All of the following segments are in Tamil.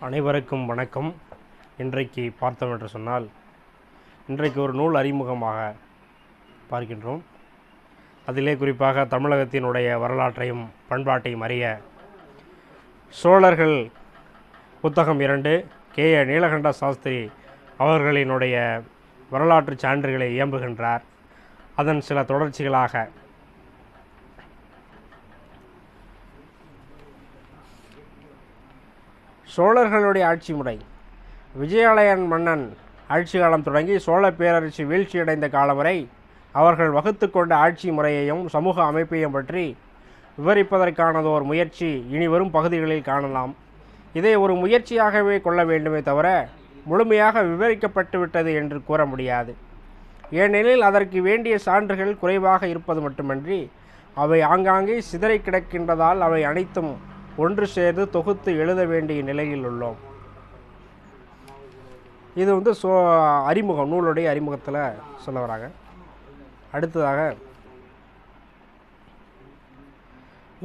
அனைவருக்கும் வணக்கம். இன்றைக்கு பார்த்தோம் என்று சொன்னால் இன்றைக்கு ஒரு நூல் அறிமுகமாக பார்க்கின்றோம். அதிலே குறிப்பாக தமிழகத்தினுடைய வரலாற்றையும் பண்பாட்டையும் அறிய சோழர்கள் புத்தகம் இரண்டு கே. ஏ. நீலகண்ட சாஸ்திரி அவர்களினுடைய வரலாற்று சான்றுகளை இயம்புகின்றார். அதன் சில தொடர்ச்சிகளாக சோழர்களுடைய ஆட்சி முறை. விஜயாலயன் மன்னன் ஆட்சி காலம் தொடங்கி சோழ பேரரசு வீழ்ச்சியடைந்த காலம் வரை அவர்கள் வகுத்து கொண்ட ஆட்சி முறையையும் சமூக அமைப்பையும் பற்றி விவரிப்பதற்கானதோர் முயற்சி இனி வரும் பகுதிகளில் காணலாம். இதை ஒரு முயற்சியாகவே கொள்ள வேண்டுமே தவிர முழுமையாக விவரிக்கப்பட்டு விட்டது என்று கூற முடியாது. ஏனெனில் அதற்கு வேண்டிய சான்றுகள் குறைவாக இருப்பது மட்டுமன்றி அவை ஆங்காங்கே சிதறி கிடக்கின்றதால் அவை அனைத்தும் ஒன்று சேர்ந்து தொகுத்து எழுத வேண்டிய நிலையில் உள்ளோம். இது வந்து சோ அறிமுகம் நூலுடைய அறிமுகத்தில் சொல்ல வராங்க. அடுத்ததாக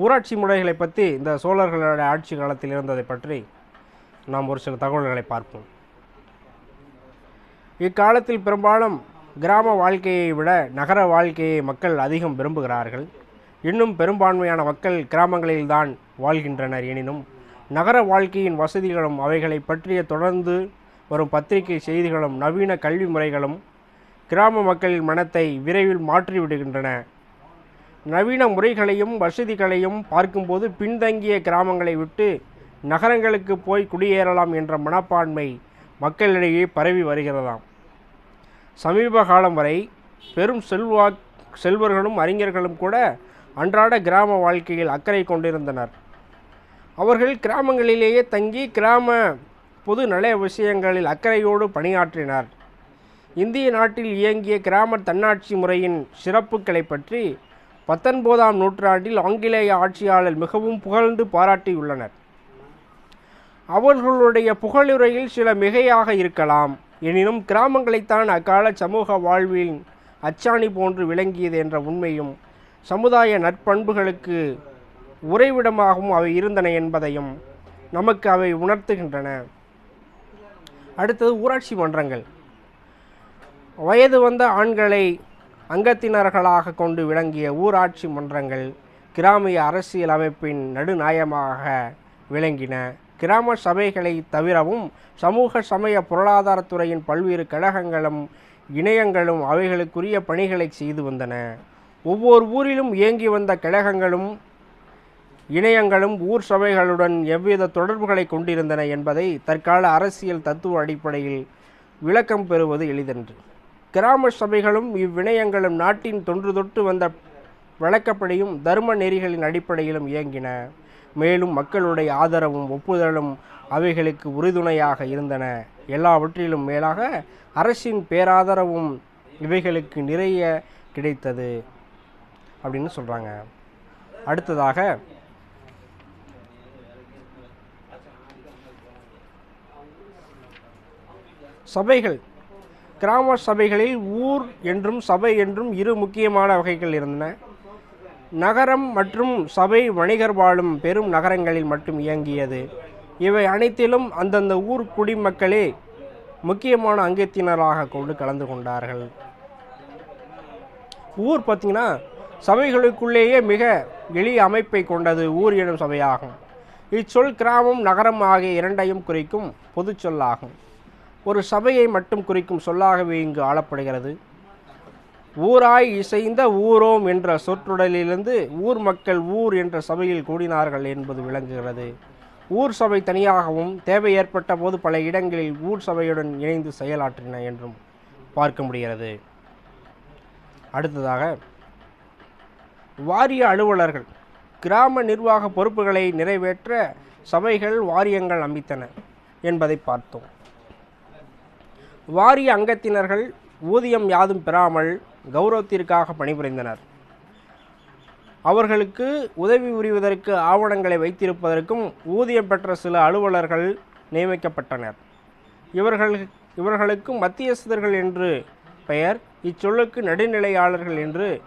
ஊராட்சி முறைகளை பற்றி இந்த சோழர்களுடைய ஆட்சி காலத்தில் இருந்ததை பற்றி நாம் ஒரு சில தகவல்களை பார்ப்போம். இக்காலத்தில் பெரும்பாலும் கிராம வாழ்க்கையை விட நகர வாழ்க்கையை மக்கள் அதிகம் விரும்புகிறார்கள். இன்னும் பெரும்பான்மையான மக்கள் கிராமங்களில்தான் வாழ்கின்றனர். எனினும் நகர வாழ்க்கையின் வசதிகளும் அவைகளை பற்றிய தொடர்ந்து வரும் பத்திரிகை செய்திகளும் நவீன கல்வி முறைகளும் கிராம மக்களின் மனத்தை விரைவில் மாற்றிவிடுகின்றன. நவீன முறைகளையும் வசதிகளையும் பார்க்கும்போது பின்தங்கிய கிராமங்களை விட்டு நகரங்களுக்கு போய் குடியேறலாம் என்ற மனப்பான்மை மக்களிடையே பரவி வருகிறதாம். சமீப காலம் வரை பெரும் செல்வா செல்வர்களும் அறிஞர்களும் கூட அன்றாட கிராம வாழ்க்கையில் அக்கறை கொண்டிருந்தனர். அவர்கள் கிராமங்களிலேயே தங்கி கிராம பொது நல விஷயங்களில் அக்கறையோடு பணியாற்றினார். இந்திய நாட்டில் இயங்கிய கிராம தன்னாட்சி முறையின் சிறப்புகளை பற்றி பத்தொன்பதாம் நூற்றாண்டில் ஆங்கிலேய ஆட்சியாளர் மிகவும் புகழ்ந்து பாராட்டியுள்ளனர். அவர்களுடைய புகழுரையில் சில மிகையாக இருக்கலாம். எனினும் கிராமங்களைத்தான் அக்கால சமூக வாழ்வில் அச்சாணி போன்று விளங்கியது என்ற உண்மையும் சமுதாய நற்பண்புகளுக்கு உறைவிடமாகவும் அவை இருந்தன என்பதையும் நமக்கு அவை உணர்த்துகின்றன. அடுத்தது ஊராட்சி மன்றங்கள். வயது வந்த ஆண்களை அங்கத்தினர்களாக கொண்டு விளங்கிய ஊராட்சி மன்றங்கள் கிராமிய அரசியல் அமைப்பின் நடுநாயமாக விளங்கின. கிராம சபைகளை தவிரவும் சமூக சமய பொருளாதாரத்துறையின் பல்வேறு கழகங்களும் இணையங்களும் அவைகளுக்குரிய பணிகளை செய்து வந்தன. ஒவ்வொரு ஊரிலும் இயங்கி வந்த கழகங்களும் இணையங்களும் ஊர் சபைகளுடன் எவ்வித தொடர்புகளை கொண்டிருந்தன என்பதை தற்கால அரசியல் தத்துவ அடிப்படையில் விளக்கம் பெறுவது எளிதன்று. கிராம சபைகளும் இவ்விணையங்களும் நாட்டின் தொன்று தொட்டு வந்த வழக்கப்படியும் தர்ம நெறிகளின் அடிப்படையிலும் இயங்கின. மேலும் மக்களுடைய ஆதரவும் ஒப்புதலும் அவைகளுக்கு உறுதுணையாக இருந்தன. எல்லாவற்றிலும் மேலாக அரசின் பேராதரவும் இவைகளுக்கு நிறைய கிடைத்தது. அப்படின்னு சொல்கிறாங்க அடுத்ததாக சபைகள். கிராம சபைகளில் ஊர் என்றும் சபை என்றும் இரு முக்கியமான வகைகள் இருந்தன. நகரம் மற்றும் சபை வணிகர் வாழும் பெரும் நகரங்களில் மட்டும் இயங்கியது. இவை அனைத்திலும் அந்தந்த ஊர் குடிமக்களே முக்கியமான அங்கத்தினராக கொண்டு கலந்து கொண்டார்கள். ஊர் பார்த்திங்கன்னா சபைகளுக்குள்ளேயே மிக எளிய அமைப்பை கொண்டது ஊர் எனும் சபையாகும். இச்சொல் கிராமம் நகரம் ஆகிய இரண்டையும் குறிக்கும் பொது சொல்லாகும். ஒரு சபையை மட்டும் குறிக்கும் சொல்லாகவே இங்கு ஆளப்படுகிறது. ஊராய் இசைந்த ஊரோம் என்ற சொற்றொடலிலிருந்து ஊர் மக்கள் ஊர் என்ற சபையில் கூடினார்கள் என்பது விளங்குகிறது. ஊர் சபை தனியாகவும் தேவை ஏற்பட்ட போது பல இடங்களில் ஊர் சபையுடன் இணைந்து செயலாற்றின என்றும் பார்க்க முடிகிறது. அடுத்ததாக வாரிய அலுவலர்கள். கிராம நிர்வாக பொறுப்புகளை நிறைவேற்ற சபைகள் வாரியங்கள் அமைத்தன என்பதை பார்த்தோம். வாரிய அங்கத்தினர்கள் ஊதியம் யாதும் பெறாமல் கௌரவத்திற்காக பணிபுரிந்தனர். அவர்களுக்கு உதவி புரிவதற்கு ஆவணங்களை வைத்திருப்பதற்கும் ஊதியம் பெற்ற சில அலுவலர்கள் நியமிக்கப்பட்டனர். இவர்கள் இவர்களுக்கு மத்தியஸ்தர்கள் என்று பெயர் இச்சொல்லுக்கு நடுநிலையாளர்கள் என்று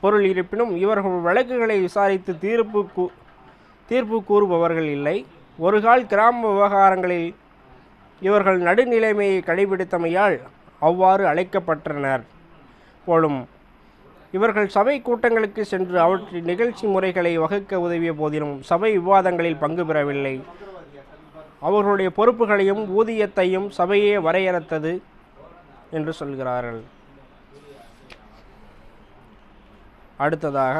பொருள் இருப்பினும் இவர்கள் வழக்குகளை விசாரித்து தீர்ப்பு கூ தீர்ப்பு கூறுபவர்கள் இல்லை. ஒருகால் கிராம விவகாரங்களில் இவர்கள் நடுநிலைமையை கடைபிடித்தமையால் அவ்வாறு அழைக்கப்பட்டனர். போலும் இவர்கள் சபை கூட்டங்களுக்கு சென்று அவற்றின் நிகழ்ச்சி முறைகளை வகுக்க உதவிய போதிலும் சபை விவாதங்களில் பங்கு பெறவில்லை. அவர்களுடைய பொறுப்புகளையும் ஊதியத்தையும் சபையே வரையறுத்தது என்று சொல்கிறார்கள். அடுத்ததாக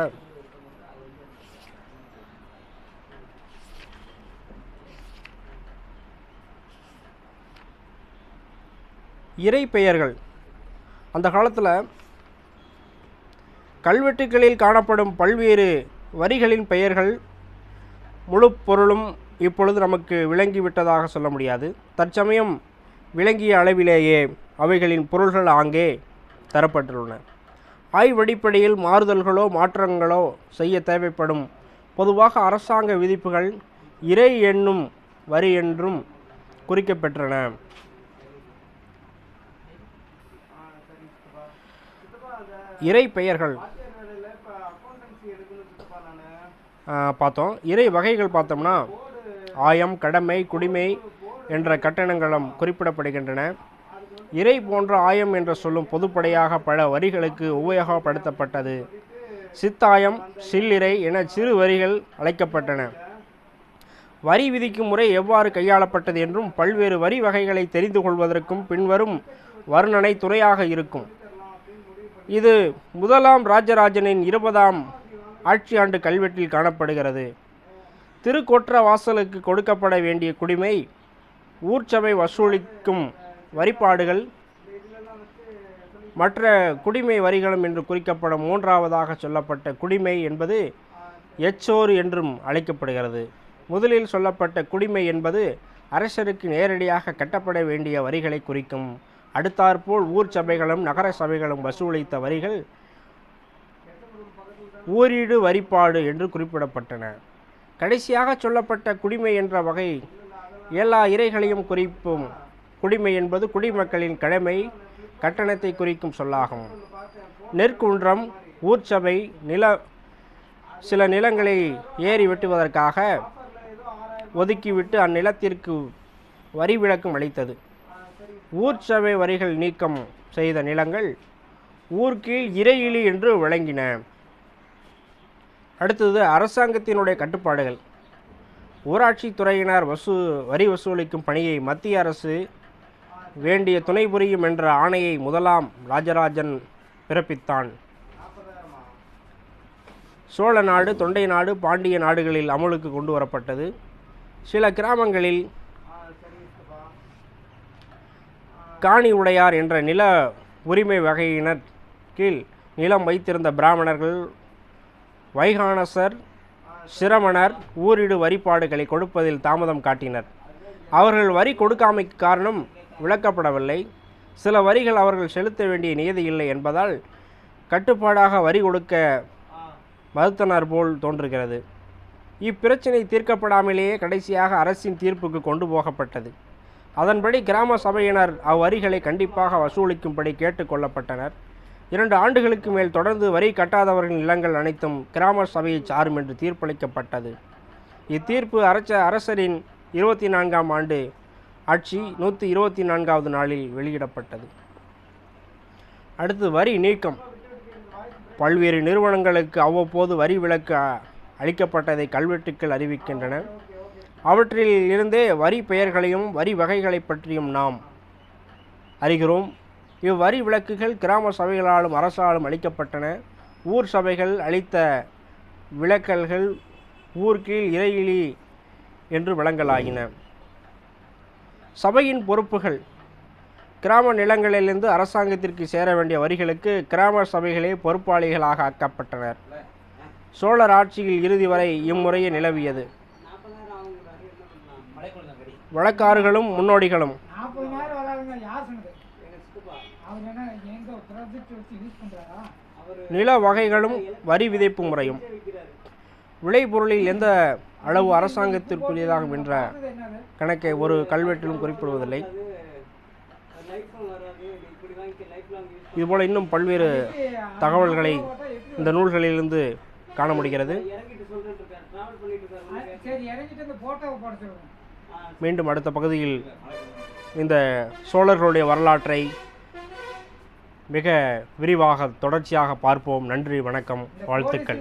இறை பெயர்கள். அந்த காலத்தில் கல்வெட்டுகளில் காணப்படும் பல்வேறு வரிகளின் பெயர்கள் முழு பொருளும் இப்பொழுது நமக்கு விளங்கிவிட்டதாக சொல்ல முடியாது. தற்சமயம் விளங்கிய அளவிலேயே அவைகளின் பொருள்கள் அங்கே தரப்பட்டுள்ளன. ஆய்வடிப்படையில் மாறுதல்களோ மாற்றங்களோ செய்ய தேவைப்படும். பொதுவாக அரசாங்க விதிப்புகள் இறை என்னும் வரி என்றும் குறிக்கப்பெற்றன. இறை பெயர்கள். பார்த்தோம். இறை வகைகள் பார்த்தோம்னா ஆயம் கடமை குடிமை என்ற கட்டணங்களும் குறிப்பிடப்படுகின்றன. இறை போன்ற ஆயம் என்று சொல்லும் பொதுப்படையாக பல வரிகளுக்கு உபயோகப்படுத்தப்பட்டது. சித்தாயம் சில்லிறை என சிறு வரிகள் அழைக்கப்பட்டன. வரி விதிக்கும் முறை எவ்வாறு கையாளப்பட்டது என்றும் பல்வேறு வரி வகைகளை தெரிந்து கொள்வதற்கும் பின்வரும் வர்ணனை துறையாக இருக்கும். இது முதலாம் ராஜராஜனின் இருபதாம் ஆட்சி ஆண்டு கல்வெட்டில் காணப்படுகிறது. திருக்கொற்ற வாசலுக்கு கொடுக்கப்பட வேண்டிய குடிமை ஊர்ச்சபை வசூலிக்கும் வரிப்பாடுகள் மற்ற குடிமை வரிகளும் என்று குறிக்கப்படும் மூன்றாவதாக சொல்லப்பட்ட குடிமை என்பது எச்சோறு என்றும் அழைக்கப்படுகிறது. முதலில் சொல்லப்பட்ட குடிமை என்பது அரசருக்கு நேரடியாக கட்டப்பட வேண்டிய வரிகளை குறிக்கும். அடுத்தாற்போல் ஊர் சபைகளும் நகர சபைகளும் வசூலித்த வரிகள் ஊரீடு வரிப்பாடு என்று குறிப்பிடப்பட்டன. கடைசியாக சொல்லப்பட்ட குடிமை என்ற வகை எல்லா இறைகளையும் குறிப்பும் குடிமை என்பது குடிமக்களின் கடமை கட்டணத்தை குறிக்கும் சொல்லாகும். நெற்குன்றம் ஊர்ச்சபை நில சில நிலங்களை ஏறி வெட்டுவதற்காக ஒதுக்கிவிட்டு அந்நிலத்திற்கு வரி விளக்கம் அளித்தது. ஊர்ச்சபை வரிகள் நீக்கம் செய்த நிலங்கள் ஊர்கீழ் இறையிலி என்று விளங்கின. அடுத்தது அரசாங்கத்தினுடைய கட்டுப்பாடுகள். ஊராட்சி துறையினர் வசூ வரி வசூலிக்கும் பணியை மத்திய அரசு வேண்டிய துணை புரியும் என்ற ஆணையை முதலாம் ராஜராஜன் பிறப்பித்தான். சோழ நாடு தொண்டை நாடு பாண்டிய நாடுகளில் அமலுக்கு கொண்டு வரப்பட்டது. சில கிராமங்களில் காணி உடையார் என்ற நில உரிமை வகையினர் கீழ் நிலம் வைத்திருந்த பிராமணர்கள் வைகானசர் சிரமணர் ஊரிடு வரிப்பாடுகளை கொடுப்பதில் தாமதம் காட்டினர். அவர்கள் வரி கொடுக்காமைக்கு காரணம் விளக்கப்படவில்லை. சில வரிகள் அவர்கள் செலுத்த வேண்டிய நியதி இல்லை என்பதால் கட்டுப்பாடாக வரி கொடுக்க மறுத்தனர் போல் தோன்றுகிறது. இப்பிரச்சனை தீர்க்கப்படாமலேயே கடைசியாக அரசின் தீர்ப்புக்கு கொண்டு போகப்பட்டது. அதன்படி கிராம சபையினர் அவ்வரிகளை கண்டிப்பாக வசூலிக்கும்படி கேட்டுக்கொள்ளப்பட்டனர் இரண்டு ஆண்டுகளுக்கு மேல் தொடர்ந்து வரி கட்டாதவர்களின் நிலங்கள் அனைத்தும் கிராம சபையை சாரும் என்று தீர்ப்பளிக்கப்பட்டது. இத்தீர்ப்பு அரச அரசரின் இருபத்தி நான்காம் ஆண்டு ஆட்சி நூற்றி இருபத்தி நான்காவது நாளில் வெளியிடப்பட்டது. அடுத்து வரி நீக்கம். பல்வேறு நிறுவனங்களுக்கு அவ்வப்போது வரி விலக்கு அளிக்கப்பட்டதை கல்வெட்டுக்கள் அறிவிக்கின்றன. அவற்றில் இருந்தே வரி பெயர்களையும் வரி வகைகளை பற்றியும் நாம் அறிகிறோம். இவ்வரி விளக்குகள் கிராம சபைகளாலும் அரசாலும் அளிக்கப்பட்டன. ஊர் சபைகள் அளித்த விளக்கல்கள் ஊர்கீழ் இறையிலி என்று விளங்கலாயின. சபையின் பொறுப்புகள் கிராம நிலங்களிலிருந்து அரசாங்கத்திற்கு சேர வேண்டிய வரிகளுக்கு கிராம சபைகளே பொறுப்பாளிகளாக ஆக்கப்பட்டனர். சோழர் ஆட்சியில் இறுதி வரை இம்முறையே நிலவியது. வழக்காறுகளும் முன்னோடிகளும் நில வகைகளும் வரி விதிப்பு முறையும். விளைபொருளில் எந்த அளவு அரசாங்கத்திற்குரியதாகும் என்ற கணக்கை ஒரு கல்வெட்டிலும் குறிப்பிடுவதில்லை. இதுபோல் இன்னும் பல்வேறு தகவல்களை இந்த நூல்களிலிருந்து காண முடிகிறது. மீண்டும் அடுத்த பகுதியில் இந்த சோழர்களுடைய வரலாற்றை மிக விரிவாக தொடர்ச்சியாக பார்ப்போம். நன்றி வணக்கம் வாழ்த்துக்கள்.